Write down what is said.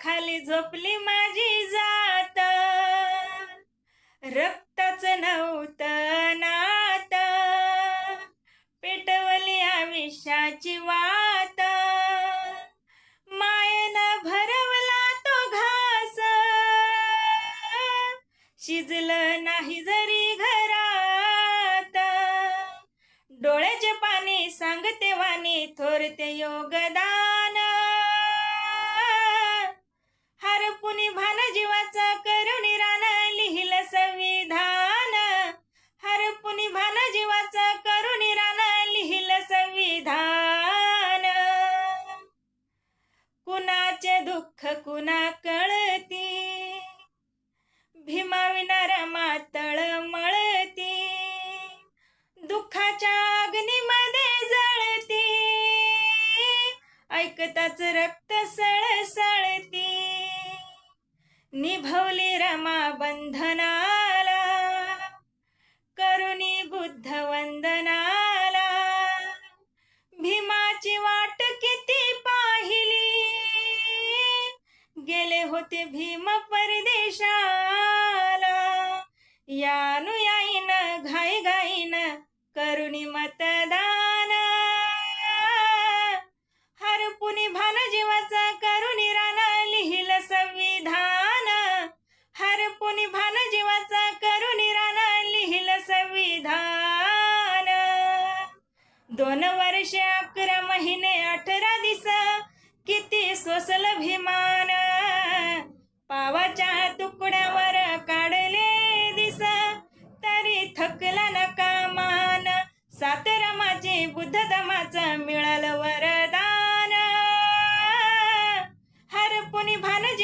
खाली झोपली माझी जात. रक्तच नव्हतं नात. पेटवली आयुष्याची वात. मायन भरवला तो घास. शिजलं नाही जरी घरात. डोळ्याचे पाणी सांगते वाणी दुःख कुणा कळती भीमाविना मातळ मळती. दुःखाच्या अग्नीमध्ये जळती. ऐकताच रक्त होते भीम परदेशाला. यानुयाईन घाई घाईन करुणी मतदान. हरपुनी भान जीवाचा करुणी राणा लिहिल संविधान. हरपुनी भान जीवाचा करुणी राणा लिहिल संविधान. दोन वर्ष अकरा महिने अठरा दिस किती सोसल भीमा. गव्हाच्या तुकड्यावर काढले दिसा. तरी थकला नका मान. सातरामाचे बुद्ध धमाचा मिळाल वरदान. हर कोणी भानजी